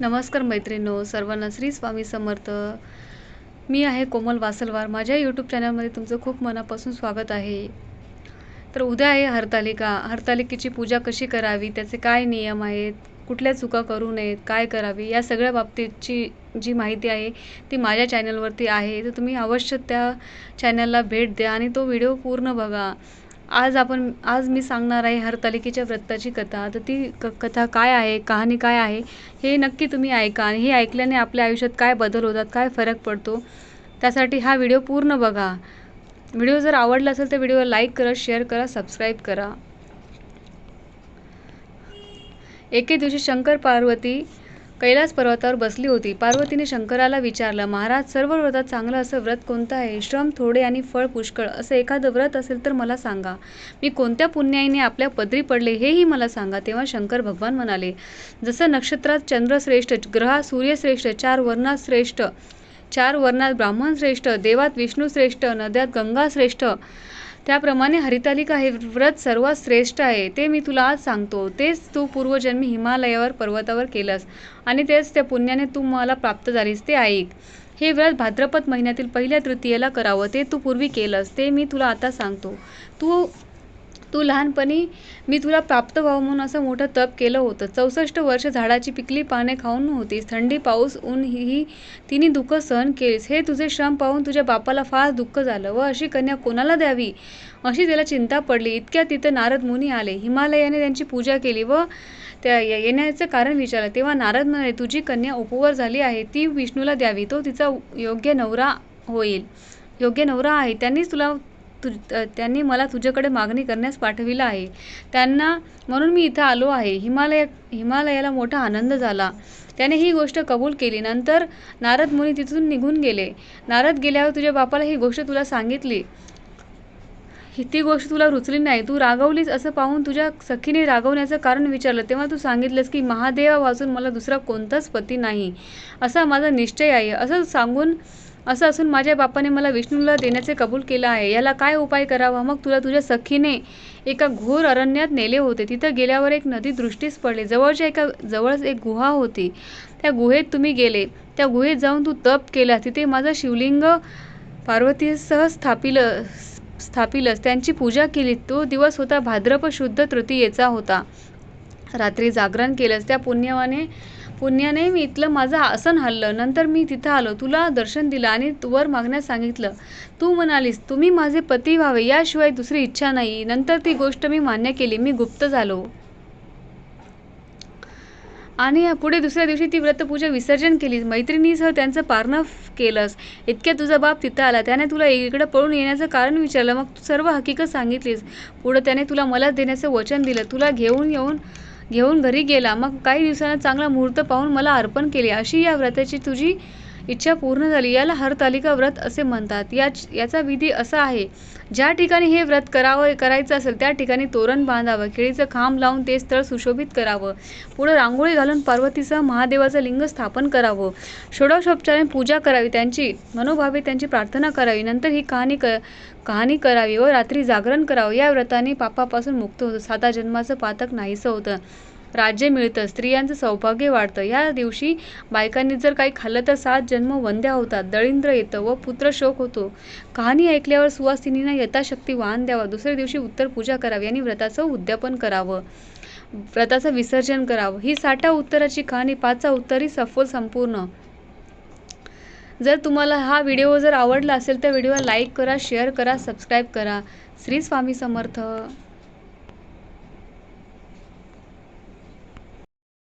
नमस्कार मैत्रिणो सर्वांना श्री स्वामी समर्थ. मी आहे कोमल वासलवार. माझ्या यूट्यूब चॅनलमध्ये तुमचं खूप मनापासून स्वागत आहे. तर उद्या आहे हरतालिका. हरतालिकेची पूजा कशी करावी? त्याचे काय नियम आहेत? कुठल्या चुका करू नयेत? काय करावी? या सगळ्या बाबतीतची जी माहिती आहे ती माझ्या चॅनलवरती आहे. तर तुम्ही अवश्य त्या चॅनलला भेट द्या आणि तो व्हिडिओ पूर्ण बघा. आज आपण आज मी सांगणार आहे हरतालिकेच्या व्रताची कथा. तर ती क कथा काय आहे कहाणी काय आहे हे नक्की तुम्ही ऐका आणि हे ऐकल्याने आपल्या आयुष्यात काय बदल होतात काय फरक पडतो त्यासाठी हा व्हिडिओ पूर्ण बघा. व्हिडिओ जर आवडला असेल तर व्हिडिओला लाईक करा शेअर करा सबस्क्राईब करा. एके दिवशी शंकर पार्वती कैलास पर्वतावर बसली होती. पार्वतीने शंकराला विचारलं महाराज सर्व व्रतात चांगलं असं व्रत कोणतं आहे? श्रम थोडे आणि फळ पुष्कळ असं एखादं व्रत असेल तर मला सांगा. मी कोणत्या पुण्याईने आपल्या पदरी पडले हेही मला सांगा. तेव्हा शंकर भगवान म्हणाले जसं नक्षत्रात चंद्रश्रेष्ठ ग्रहात सूर्यश्रेष्ठ चार वर्णात श्रेष्ठ चार वर्णात ब्राह्मण श्रेष्ठ देवात विष्णू श्रेष्ठ नद्यात गंगा श्रेष्ठ त्याप्रमाणे हरितालिका हे व्रत सर्वात श्रेष्ठ आहे ते मी तुला आज सांगतो. तेच तू पूर्वजन्मी हिमालयावर पर्वतावर केलंस आणि तेच त्या पुण्याने तू मला प्राप्त झालीस ते ऐक. हे व्रत भाद्रपद महिन्यातील पहिल्या तृतीयेला करावं ते तू पूर्वी केलंस ते मी तुला आता सांगतो. तू तू लहानपणी मी तुला प्राप्त व्हावं म्हणून असं मोठं तप केलं होतं. चौसष्ट वर्ष झाडाची पिकली पाने खाऊन होतीस. थंडी पाऊस ऊन ही तिने दुःख सहन केलीस. हे तुझे श्रम पाहून तुझ्या बापाला फार दुःख झालं व अशी कन्या कोणाला द्यावी? अशी त्याला चिंता पडली. इतक्या तिथं नारद मुनी आले. हिमालयाने त्यांची पूजा केली व त्या येण्याचं कारण विचारलं. तेव्हा नारद म्हणाले तुझी कन्या उपवर झाली आहे. ती विष्णूला द्यावी. तो तिचा योग्य नवरा होईल. योग्य नवरा आहे. त्यांनीच तुला तु त्यांनी मला तुझ्याकडे मागणी करण्यास पाठविलं आहे. त्यांना म्हणून मी इथं आलो आहे. हिमालय हिमालयाला मोठा आनंद झाला. त्याने ही गोष्ट कबूल केली. नंतर नारद मुनी तिथून निघून गेले. नारद गेल्यावर तुझ्या बापाला ही गोष्ट तुला सांगितली. ती गोष्ट तुला रुचली नाही. तू रागवलीस असं पाहून तुझ्या सखीने रागवण्याचं कारण विचारलं. तेव्हा तू सांगितलंस की महादेवा वाचून मला दुसरा कोणताच पती नाही. असा माझा निश्चय आहे. असं सांगून असं असून माझ्या बापाने मला विष्णूला देण्याचे कबूल केलं आहे. याला काय उपाय करावा? मग तुला तुझ्या सखीने एका घोर अरण्यात नेले होते. तिथं गेल्यावर एक नदी दृष्टीस पडली. जवळच्या एका जवळच एक गुहा होती. त्या गुहेत तुम्ही गेले. त्या गुहेत जाऊन तू तप केला तिथे माझं शिवलिंग पार्वतीसह स्थापिलं स्थापिलस. त्यांची पूजा केली. तो दिवस होता भाद्रप शुद्ध तृतीयेचा होता. रात्री जागरण केलंस. त्या पुण्यवाने पुण्याने मी इथलं माझं आसन हललं नंतर मी तिथं आलो. तुला दर्शन दिलं आणि वर मागण्यास सांगितलं. तू म्हणालीस तुम्ही माझे पती व्हावे याशिवाय दुसरी इच्छा नाही. नंतर ती गोष्ट मी मान्य केली. मी गुप्त झालो. आणि पुढे दुसऱ्या दिवशी ती व्रतपूजा विसर्जन केलीस. मैत्रिणीसह त्यांचं पारणं केलंस. इतक्या तुझा बाप तिथं आला. त्याने तुला इकडं पळून येण्याचं कारण विचारलं. मग तू सर्व हकीकत सांगितलीस. पुढं त्याने तुला मलाच देण्याचं वचन दिलं. तुला घेऊन येऊन घेऊन घरी गेला. मग काही दिवसांना चांगला मुहूर्त पाहून मला अर्पण केले. अशी या व्रताची तुझी इच्छा पूर्ण झाली. याला हरतालिका व्रत असे म्हणतात. या याचा विधी असा आहे ज्या ठिकाणी हे व्रत करावं करायचं असेल त्या ठिकाणी तोरण बांधावं केळीचं खांब लावून ते स्थळ सुशोभित करावं पुढं रांगोळी घालून पार्वतीसह महादेवाचं लिंग स्थापन करावं. षोडशोपचाराने पूजा करावी त्यांची मनोभावे त्यांची प्रार्थना करावी नंतर ही कहाणी क कहाणी करावी व रात्री जागरण करावं. या व्रताने पापापासून मुक्त होतं. साधा जन्माचं पातक नाहीसं होतं. राज्य मिळतं स्त्रियांचं सौभाग्य वाढतं. या दिवशी बायकांनी जर काही खाल्लं तर सात जन्म वंद्या होतात दळिंद्र येतं व पुत्र शोक होतो. कहाणी ऐकल्यावर सुवासिनींना यथाशक्ती वाहन द्यावं. दुसऱ्या दिवशी उत्तर पूजा करावी आणि व्रताचं उद्यापन करावं. व्रताचं विसर्जन करावं. ही साठा उत्तराची कहाणी पाचचा उत्तरही सफल संपूर्ण. जर तुम्हाला हा व्हिडिओ जर आवडला असेल तर व्हिडिओला लाईक करा शेअर करा सबस्क्राईब करा. श्री स्वामी समर्थ.